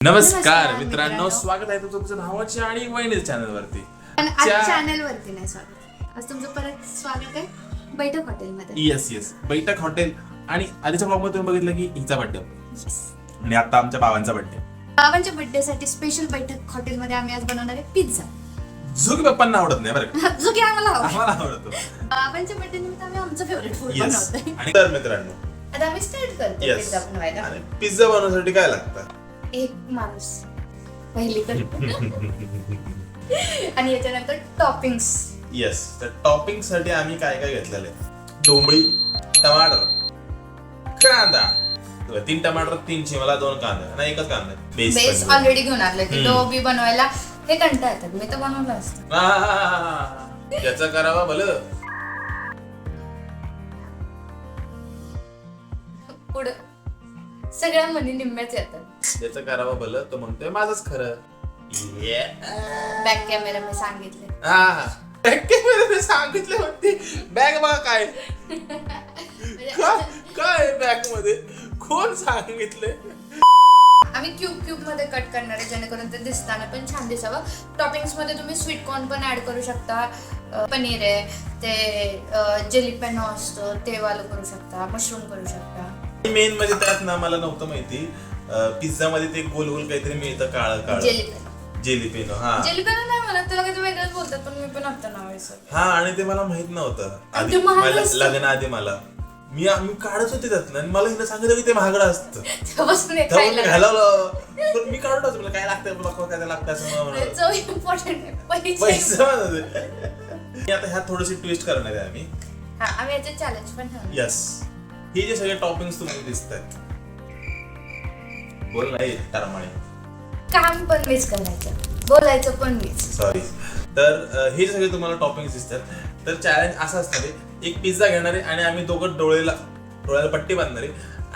नमस्कार मित्रांनो. स्वागत आहे तुमच्या भावाच्या आणि वहिनीच्या चॅनल वरती पण आज च्या- चॅनल वरती नाही स्वागत आज तुमचं परत स्वागत आहे बैठक हॉटेलमध्ये. येस येस बैठक हॉटेल आणि आधीच्या ब्लॉगमध्ये तुम्ही बघितलं की हिचा बर्थडे आणि आता आमच्या भावांचा बर्थडे बाबांच्या बर्थडे साठी स्पेशल बैठक हॉटेलमध्ये आम्ही आज बनवणार आहे पिझ्झा जो की पप्पांना आवडत नाही बरं का? जो की आम्हाला आम्हाला आवडतो. बाबांच्या बर्थडे निमित्त आम्ही आमचं फेवरेट फूड बनवतोय. आणि तर मित्रांनो. आता आम्ही स्टार्ट करतो पिझ्झा बनवायला. पिझ्झा बनवण्यासाठी काय लागतं? एक माणूस. पहिली तर. आणि याच्यानंतर टॉपिंग्स येस तर टॉपिंगसाठी आम्ही काय काय घेतलेलं आहे? डोंबळी टमाटर कांदा. तीन टमाटर तीन शिमला दोन कांदा. नाही एकच कांदा. बेस. ऑलरेडी घेऊन. आलोय की हम्म. तो बी बनवायला हे कंटा येतात. मी तर बनवलं असतं. याचं करावा भलं. पुढं. सगळ्या मनी निम्म्याच येतात. याचं करावं भलं तो म्हणतोय माझंच खरं. Yeah. बॅक कॅमेरा मी सांगितले. हा बॅग कॅमेराने सांगितले होते बॅग बघा काय. म्हणजे का- काय बॅगमध्ये? कोण सांगितले? आम्ही क्यूब क्यूबमध्ये कट करणार आहे जेणेकरून ते दिसताना पण छान दिसावं. टॉपिंग्समध्ये तुम्ही स्वीट कॉर्न पण ऍड करू शकता. अं, पनीर आहे ते जेली पेनो असतो ते वालं करू शकता मशरूम करू शकता. मेन म्हणजे त्यात ना मला नव्हतं माहिती. पिझ्झा मध्ये ते गोल गोल काहीतरी मिळतं काळं काळं. जेली पेनो जेली पेनो हा. जेली पेनो नाही म्हणत त्याला वेगळंच बोलतात पण मी पण आता नाव. हा आणि ते मला माहीत नव्हतं. आधी मला. लग्नाआधी मला. मी मी काढत होते त्यातनं आणि मला हिनं सांगितलं की ते महागडं असतं. घालवलं. पण मी टाकलं मला काय लागतंय मला काय लागतं असं पैसे. होते. मी आता ह्यात थोडीशी ट्विस्ट करणार आहे आम्ही. आम्ही चॅलेंज पण यस हे जे सगळे टॉपिंग तुम्हाला दिसत आहेत बोल नाही टरमाळे काम पण मीच करायचं. बोलायचं पण मीच. सॉरी तर हे जे सगळे तुम्हाला टॉपिंग दिसतात तर चॅलेंज असं असणार आहे एक पिझ्झा घेणार आहे आणि आम्ही दोघं डोळेला डोळ्याला पट्टी बांधणार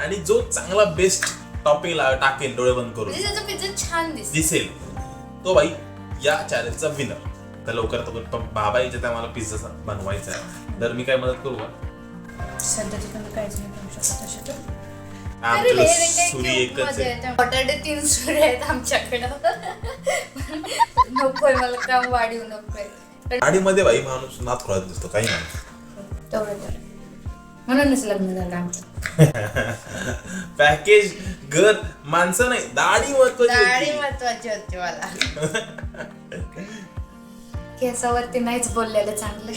आणि जो चांगला बेस्ट टॉपिंग टाकेल डोळे बंद करून म्हणजे त्याचा पिझ्झा छान दिसतो दिसेल. तो बाई या चॅलेंजचा विनर तर लवकरात लवकर बाबा याच्यात आम्हाला पिझ्झा बनवायचा आहे तर मी काय मदत करू का? सध्या तिकडे काहीच नाही करू शकत अशा तर. आमच्याकडे हे एकच आहे. तीन सुरे आहेत आमच्याकडं. नकोय मला काम वाढीव नकोय गाडीमध्ये बाई माणूस नात खोळत दिसतो काही तेवढं तर. म्हणूनच लग्न झालं आमचं. पॅकेज घर माणसं नाही दाढी महत्वाची दाढी होती. महत्वाची होती मला. केसावरती नाहीच बोललेलं चांगलं.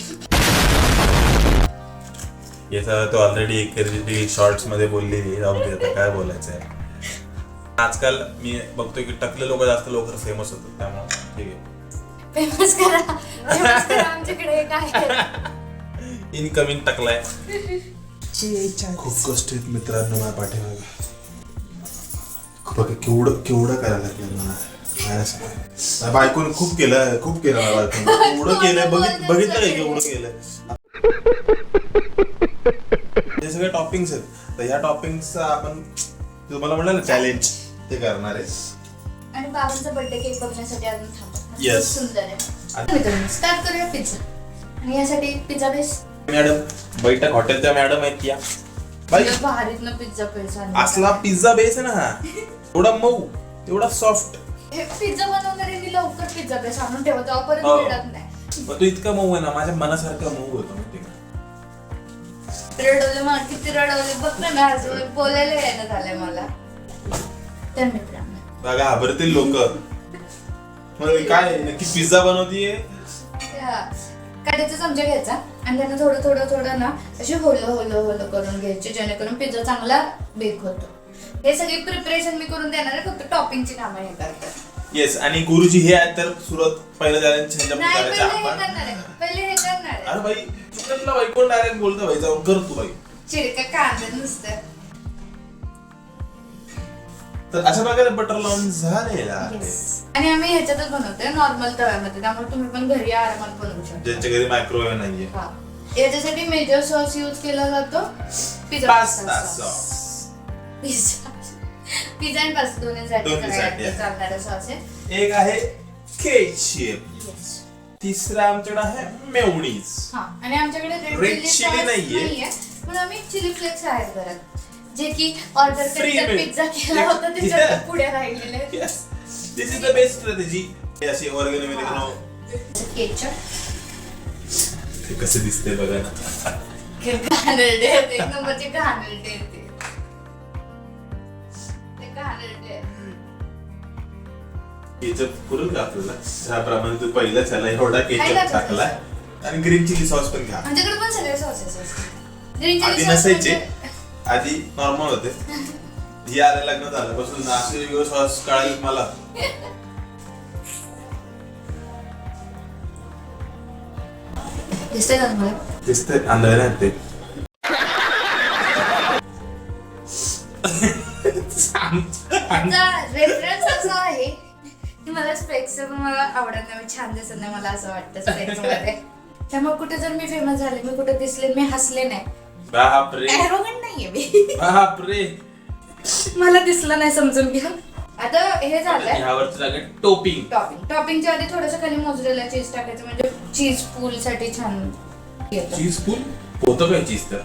याचा तो ऑलरेडी एक शॉर्ट्समध्ये बोललेली जाऊ दे आता काय बोलायचं आहे? आजकाल मी बघतोय की टकले लोक जास्त लवकर फेमस होतात त्यामुळे ठीक आहे. फेमस करा. फेमस करा आमच्याकडे आहे. इनकमिंग टकलाय खूप कष्ट आहेत मित्रांनो माझ्या पाठीमागे. बघा केवढं केवढं करायला लागलं मला. काय सांगू. माझ्या बायकोने खूप केलं खूप केलं माझ्या बायकोने केवढं केलंय बघित बघितलं काय केवढं केलंय हे सगळे टॉपिंग्स आहेत. तर ह्या टॉपिंगचा आपण तुम्हाला म्हणलं ना चॅलेंज ते करणार आहे. आणि बाबांचा बर्थडे केक बघण्यासाठी अजून थांबा Yes. सुंदर आहे. स्टार्ट करूया पिझ्झा आणि यासाठी पिझ्झा बेस मॅडम बैठक हॉटेलच्या मॅडम आहेत या. बाई. भारीतनं पिझ्झा. असला पिझ्झा बेस आहे ना हा थोडा मऊ तेवढा सॉफ्ट हे पिझ्झा बनवणाऱ्यांनी लवकर पिझ्झा बेस आणून ठेवा तेव्हा परत हो. मिळत नाही. मग तो इतका मऊ आहे ना माझ्या मनासारखा मऊ होतो रडवले मला किती रडवले. बघ ना आज बोलायला यायला झालंय मला. तर मित्रांनो बघा घाबरतील लोक. मग काय नक्की पिझ्झा बनवतीये? त्या काड्याचा चमचा घ्यायचा आणि त्यांना थोडं थोडं थोडं ना असे होलं होलं होलं करून घ्यायचे जेणेकरून पिझ्झा चांगला बेक होतो. हे सगळी प्रिपरेशन मी करून देणार आहे फक्त टॉपिंगची कामं हे करतात. येस आणि गुरुजी हे आहेत तर सुरत पहिलं चॅलेंज नाही पहिले हे करणार आहे पहिले हे करणार आहे. अरे भाई कोण डायरेक्ट बोलतो भाई जाऊन कर तू बाई. चिरका कांदा नुसतं? तर अशा प्रकारे बटर लावून झालेला आहे. आणि आम्ही ह्याच्यातच बनवतोय नॉर्मल तव्यामध्ये त्यामुळे तुम्ही पण घरी आरामात बनवू शकता. ज्यांच्या घरी मायक्रोवेव्ह नाहीये. हा. याच्यासाठी मेजर सॉस यूज केला जातो pizza pasta sauce pizza pizza आणि पास्ता दोन्हीसाठी दोन्हीसाठी आहे. चालणारा आहे एक आहे केचप. तिसरा आमच्याकडे आहे मेवणीज हा आणि आमच्याकडे रेड Red चिली chili नाहीये. नाहीये पण आम्ही चिली फ्लेक्स आहेत घरात जे की ऑर्डर Free करीता. पिझ्झा केला होता Yeah. त्याच्या पुढे राहिलेले is the best strategy. हे अशी ऑर्गॅनिक मिळते केचप ते कसं दिसतंय बघा ना घाणेरडे आहेत, एक नंबरचे घाणेरडे आहेत. ते केचप पुरून का आपल्याला ज्याप्रमाणे तू पहिला त्याला एवढा केचप? टाकलाय आणि ग्रीन चिली सॉस पण घ्या. आमच्याकडे पण सगळे सॉसेस असतात Green chilli आधी नसायचे. म्हणजे- आधी नॉर्मल होते. हे आलं लग्न झाल्यापासून असे वेगळे सॉस कळाले मला. दिसतंय का तुम्हाला? दिसतंय. आंधळे नाही ते. रेफरन्स असा आहे मला स्पेक्स मला आवडत नाही. मी छान दिसत नाही मला असं वाटतं स्पेक्समध्ये. त्यामुळे कुठे जर मी फेमस झाले मी कुठे दिसले मी हसले नाही. बापरे. ऍरोगंट नाहीये मी. बापरे. मला दिसलं नाही समजून घ्या. आता हे झालंय. टोपिंग. टॉपिंग टॉपिंगच्या आधी थोडंसं खाली मोजरेला चीज टाकायचं म्हणजे चीज पूल साठी छान येतं चीज फुल होतं काय चीज तर?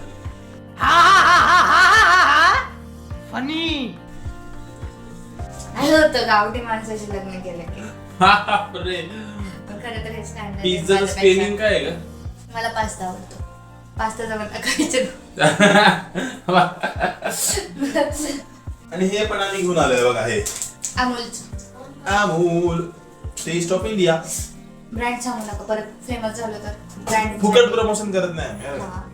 होतं गावठी माणसाशी लग्न केलं की. बापरे. पण खरं तर हे स्टँडर्ड पिझ्झाचं स्पेलिंग काय आहे मला पास्ता आवडतो. खायचं का आणि हे पण आम्ही घेऊन आलोय बघा हे. अमूलचं. Amul. Taste of India brand सांगू नका परत फेमस झालं तर ब्रँड फुकट प्रमोशन करत नाही आम्ही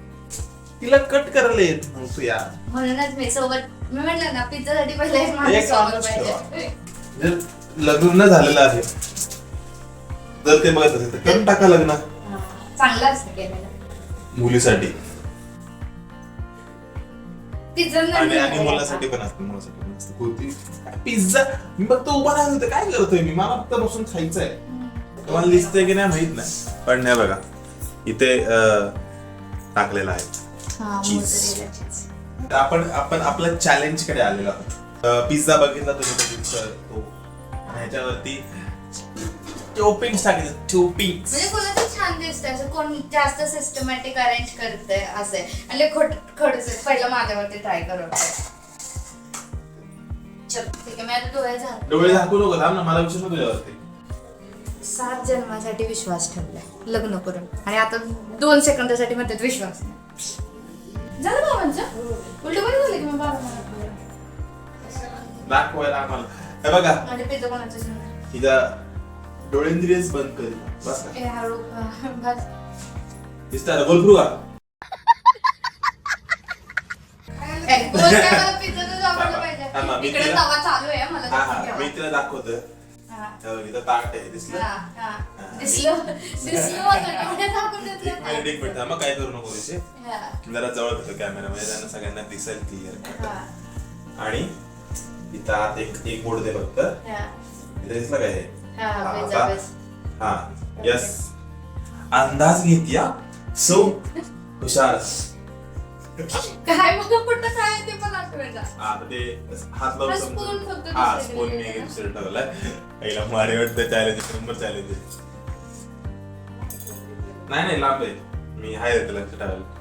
तिला कट करायला येत नव्हतं यार. म्हणूनच मी सोबत मी म्हटलं ना पिझ्झा साठी पहिले माझ्या एक सोबत माणूस पाहिजे. जर लग्न झालेलं आहे. जर ते बघत असेल तर करून टाका लग्न. हा, चांगलं असतं केलेलं. मुलीसाठी. पिझ्झा आणि आणि मुलासाठी पण असतं मुलासाठी पण असतं. होती पिझ्झा. मी फक्त उभा राहत होते काय करतोय मी? मला फक्त बसून खायचं आहे तुम्हाला दिसतंय की नाही माहीत नाही. पण नाही बघा इथे अं, टाकलेलं आहे. आपण आपण आपल्या चॅलेंजकडे आलेलो आहोत. पिझ्झा बघितला तुम्ही तर तो. आणि ह्याच्यावरती टोपिंग्स टाकायचे टोपिंग्स म्हणजे कोणाचं छान दिसतंय असं कोण जास्त सिस्टमॅटिक अरेंज करतंय असं आहे आणि खोट खडस पहिलं माझ्यावरती ट्राय करत चल ठीक आहे मी आता डोळे झाले डोळे झाकू नको थांब ना मला विश्वास नाही तुझ्यावरती सात जन्मासाठी विश्वास ठेवलाय लग्न करून. आणि आता दोन सेकंदासाठी म्हणतात विश्वास नाही. झालं बाबांचं? उलट बरं झालं की मी बाबा म्हणत दाखवायला आम्हाला. हे बघा. माझे पिझ्झा कोणाचंच नाही तिचा डोळेंद्रियच बंद कर. बस. ए, हळू बस. दिसतं गोल फुगा ए, बोल काय मला पिझ्झाचंच आवडलं हा, मग पाहिजे. मी इकडे तिला- तवा चालू आहे. मी तिला दाखवतो. हा. हे ताट आहे दिसलं. दिसलं दिसलं होतं डोळ्यात दाखवून एक. मिनिट एक मिनिट थांब, मग काय करू नको तिचे जरा जवळ होतो कॅमेरा म्हणजे त्यांना सगळ्यांना दिसेल क्लिअर आणि इथं आत एक एक बोर्ड दे फक्त. इथं दिसलं काय हे. हा यस अंदाज घेत या. सो हुशार. काय मला कुठं काय ते पण आठवेना आता ते हात लावून हा, समजून- spoon फक्त हा दुसरीकडे स्पून मी दुसरं पहिला मारे वाटतं चॅलेंज नंबर चॅलेंज नाही नाही लांब आहे. मी हाय देते लक्ष ठेवायला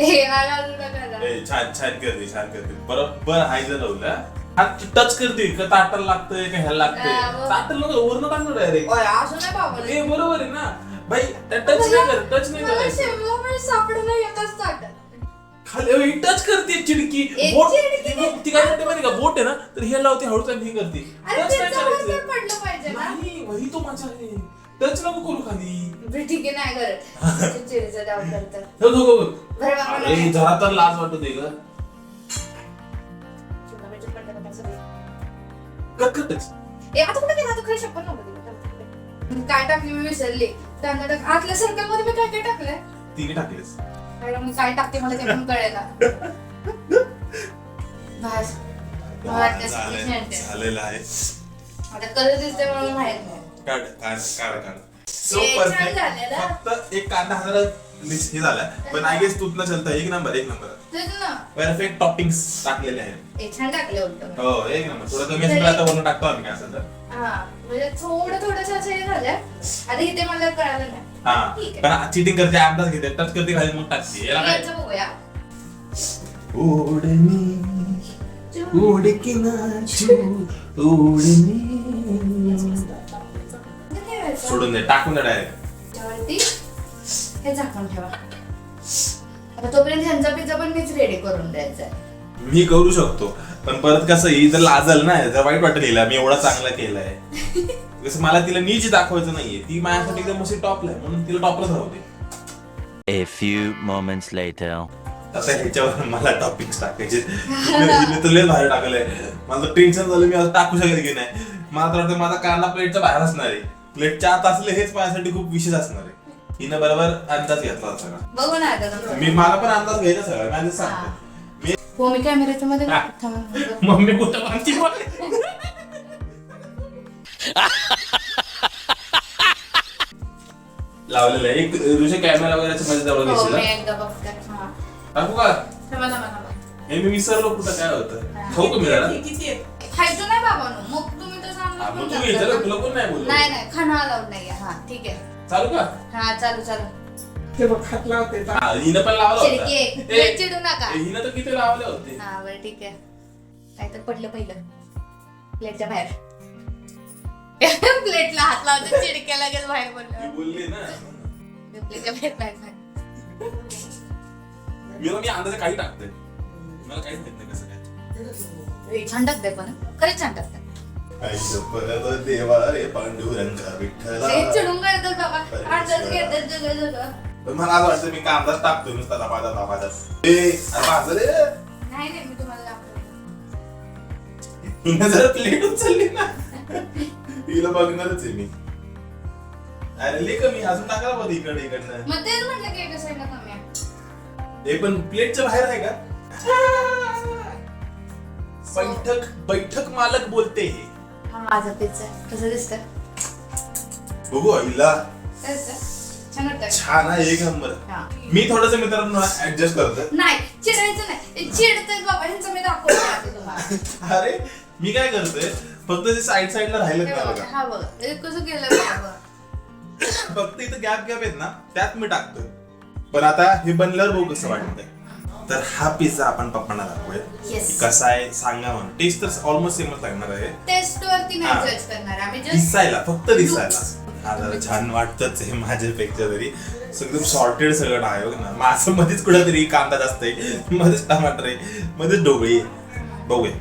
हे आला. ए, छान छान करते छान करते. बरोबर हाय जर लावलं हात टच करते का ताटाला लागतंय का ह्याला लागतंय? हा, बरोबर. ताटाला वरण टाकलं डायरेक्ट ओय, असं नाही बाबा ए बरोबर आहे ना. बाई टच नाही कर टच नाही मला करायचं. शेवगा पण सापडलं एकच ताटात. खाली टच करते चिडकी. एक बोट चिडकी? ती बघ, ती काय करते माहिती का? बोट आहे ना तर हे लावते हळूच आणि हे करते. अरे टच नाही पिझ्झावर करायचं. पण पडलं पाहिजे ना. नाही वही तो माझा आहे. टच नको करू खाली. बरं, ठीक आहे नाही करत. चिरीचं डाव करतात हो. बरं बाबा अरे नाही. जरा तर लाज वाटत आहे ग. चिमणामध्ये पडलं का. ए, आता कुठे गेला? तू खरी शपथ काय टाकली मी विसरली. टाक आतल्या सर्कलमध्ये मी काय काय टाकलंय? तिने टाकलेस. कारण मी काय टाकते मला ते पण कळेल. झालेलं आहे. आता कसं दिसते म्हणून माहीत नाही. काढ काढ काढ काढ. सो हे छान परफेक्ट झालेलं. फक्त एक कांदा हजार हे झाला पण आय गेस चलतं एक नंबर एक नंबर. तेच ना परफेक्ट टॉपिंग्स टाकलेले आहेत. हे छान टाकले उलट हो एक नंबर. थोडं कमी असेल तर आता वरून टाकतो आम्ही काय असेल तर. हा म्हणजे थोडं थोडंसं असं हे झालं आता इथे मला कळालं नाही. हा ठीक आहे. चिटिंग करते अंदाज घेते टच करते खाली मग टाकते. याला काय? याचं बघूया. ओढणी ओढकी नाचू ओढणी. ठेवायचं. सोडून दे टाकून दे डायरेक्ट त्याच्यावरती हे झाकून ठेवा. आता तोपर्यंत ह्यांचा पिझ्झा पण मीच रेडी करून द्यायचा आहे. मी करू शकतो. पण परत कसं ही जर लाजल ना जर वाईट वाटेल हिला मी एवढा चांगला केलाय. कसं मला तिला नीच दाखवायचं नाहीये. ती माझ्यासाठी एकदम अशी टॉपला आहे म्हणून तिला टॉपलाच राहते A few moments later. आता ह्याच्यावर मला टॉपिक्स टाकायचे. तर लय बाहेर टाकलंय. मला टेन्शन झालं मी आता टाकू शकत की नाही. मला तर वाटतं माझा कांदा प्लेटच्या बाहेर असणार आहे. प्लेटच्या आत असले हेच माझ्यासाठी खूप विशेष असणार आहे. हिनं बरोबर अंदाज घेतला सगळा. बघू ना आता तुमचं. मी मला पण अंदाज घ्यायचा सगळा. मी आधीच सांगतो मी हो मी कॅमेऱ्याच्या मध्ये हा. थांबा, थांबा. मम्मी कुठं बोल. लावलेलं आहे. एक ऋषी कॅमेरा वगैरे मध्ये जवळ हो मी? एकदा बघते. हा. टाकू का? थांबा, थांबा, थांबा. हे मी विसरलो कुठं काय होतं? खाऊ का मी जरा? खायचं नाही बाबांनो मग तुम्ही तर हा, सांगू मग विचारलं. तुला कोण नाही बोललो नाही नाही खाणं अलाउड नाहीये. हा ठीक आहे. चालू का? हा चालू चालू. ते बघ हात लावते हा हिनं पण लावला होता. आहे. लय चिडू नका. हिनं तर किती लावले होते? हा बरं ठीक आहे. काय तर पडलं पहिलं. प्लेटच्या बाहेर. प्लेटला हात लावतो चिडक्या लगेच बाहेर मी पडलं बोलली ना. प्लेटच्या बाहेर बाहेर बाहेर. मी मी अंदाजे काही टाकते मला काहीच माहीत नाही कसं काय. ए, छान टाकते पण खरंच छान टाकते आई शपथ देवा रे पांडुरंगा विठ्ठला. हे चिडून करतात बाबा? अंदाज घेतात सगळं सगळं पण मला असं वाटतं मी कांदाच टाकतो नुसता दाबाचा दाबाचा ए रे नाही नाही मी तुम्हाला दाखवते. हिनं जर प्लेट उचलली ना. हिला बघणारच आहे मी. अरे ले कमी. अजून टाकायला पाहिजे इकडे इकडनं. मग तेच म्हटलं की एका साईडला कमी आहे. हे पण प्लेटच्या बाहेर आहे का? बैठक बैठक मालक बोलते हे. हा माझा पिझ्झा कसं दिसतं? बघू दिसतं छान वाटतं छान आहे एक नंबर. हा. मी थोडस मित्रांनो ऍडजस्ट करतो नाही चिडायचं नाही. चिडतंय बाबा ह्यांचं मी दाखवतो तुम्हाला. अरे मी काय करतोय फक्त ते साईड साईडला राहिलेत हे ना बघा, बघा. हा बघा. कसं केलं बघा. फक्त इथं गॅप गॅप आहेत ना त्यात मी टाकतोय. पण आता हे बनल्यावर बघू कसं वाटतंय. तर हा पिझ्झा आपण पप्पांना दाखवूया. Yes. की कसा आहे सांगा म्हणून. टेस्ट तर ऑलमोस्ट सेमच लागणार आहे. टेस्ट वरती हा. नाही जज करणार आम्ही जस्ट दिसायला फक्त दिसायला. हा जरा छान वाटतच आहे माझ्यापेक्षा तरी. एकदम सॉर्टेड सगळं आहे बघ ना. माझं मध्येच कुठेतरी कांदा जास्त आहे मध्येच टमाटर आहे? मध्येच ढोबळी आहे. बघूया.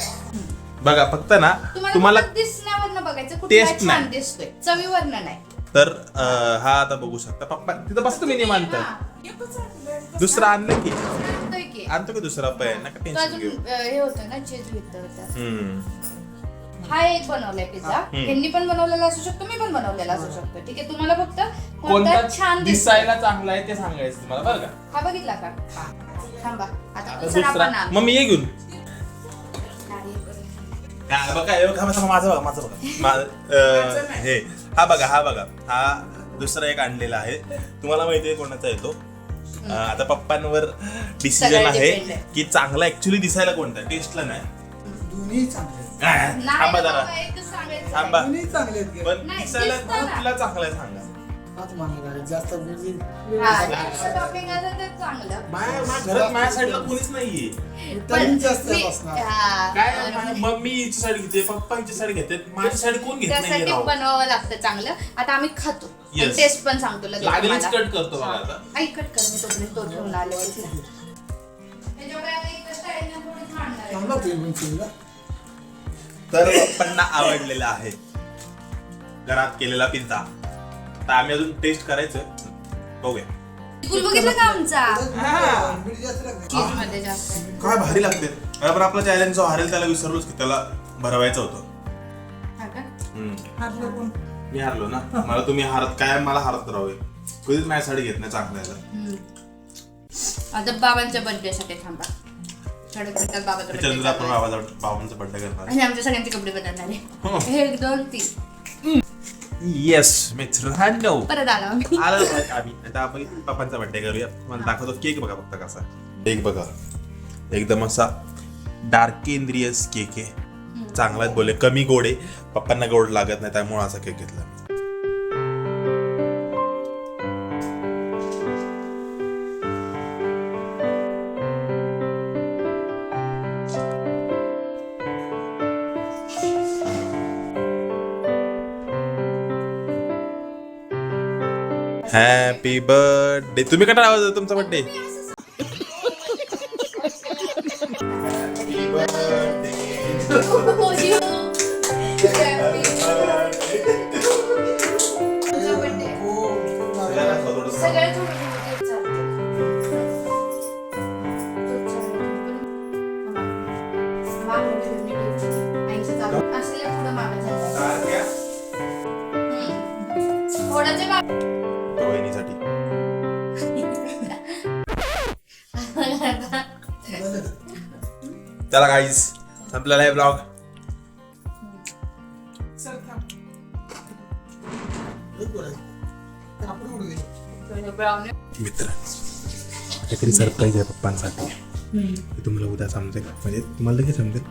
बघा फक्त ना तुम्हाला दिसण्यावरनं बघायचं? छान नाही. दिसतोय? चवीवरनं नाही. तर अं, हा आता बघू शकता. पप्पा तिथं बस तुम्ही निवांत. हा. दुसरा आणलं की. आणतोय की. आणतो की दुसरा पण नका तो टेन्शन अजून घेऊ. अं, हे होतं ना चीज होतं हम्म. हा एक बनवलाय पिझ्झा. यांनी पण बनवलेला असू शकतो मी पण बनवलेला असू शकतो. ठीक आहे तुम्हाला फक्त कोणता छान दिसतोय. दिसायला चांगला आहे ते सांगायचं तुम्हाला बरं का? हा बघितला का? थांबा. आता आता दुसरा दुसरा. आपण मग मी ये घेऊन. हा बघा हे बघा माझं माझं बघा माझं बघा. मा- अं, हे. हा बघा हा बघा. हा दुसरा एक आणलेला आहे. तुम्हाला माहिती आहे कोणाचा येतो? अं, आता पप्पांवर डिसिजन सगळं आहे depend आहे. की चांगला ऍक्च्युली दिसायला कोणता टेस्टला नाही. दोन्ही चांगले. हा, थांबा जरा. थांबा. दोन्ही चांगले आहेत गे. पण नाही, दिसायला दिसतं ना. कुठला चांगला आहे सांगा. हात मागायला लागले. जास्त म्हणजे हा, जास्त topping असेल तर चांगलं. माझ्या माझ्या घरात माझ्या साईडला कोणीच नाहीये. विटामिन जास्त मी- असणार. हा, काय बरोबर. माझी मम्मी हिची साईड घेते पप्पा हिची साईड घेते माझी साईड कोण घेत बनवावं लागतं चांगलं. आता आम्ही खातो. Yes. टेस्ट पण सांगतो लगेच लागलीच तुम्हाला. कट करतो बघा आता. आई कट कर मी तोपर्यंत तो ठेवून आले त्याच्यामुळे आता इकडं side तर पप्पांना आवडलेला आहे. घरात केलेला पिझ्झा तर आम्ही अजून टेस्ट करायचं. बघूया. बिलकुल बघितलं का आमचा? मीठ जास्त लागलं. चीजमध्ये जास्त. आहे. काय भारी लागते. पण आपला चॅलेंज जो हारेल त्याला विसरलोच की त्याला भरवायचं होतं. हा का? हम्म. मी हारलो ना? मला तुम्ही हारत काय मला हारत राहावे. कधीच माझ्यासाठी घेत नाही चांगल्याला. हम्म. आता बाबांच्या बर्थडे साठी थांबा. थोडं करतात बाबाचा त्याच्यानंतर आपण birthday बाबाचा बाबांचा बड्डे करणार. आणि आमच्या सगळ्यांचे कपडे बदलणार हो. आहे एक दोन तीन. येस मित्रांनो. परत आलो आम्ही. आलं बघ आम्ही. आता आपण पप्पांचा बर्थडे करूया. मला दाखवतो केक बघा फक्त कसा. केक बघा. एकदम असा डार्क इंद्रियस केक आहे. चांगलाच बोले कमी गोड आहे. पप्पांना गोड लागत नाही त्यामुळे असा केक घेतला हॅपी बर्थडे तुम्ही कटा आवाज तुमचा बर्थडे तुझा चला गाईज संपलेला आहे ब्लॉग. मित्र काहीतरी सरप्राईज आहे पप्पांसाठी. ते तुम्हाला उद्या समजेल. म्हणजे तुम्हाला लगेच समजेल.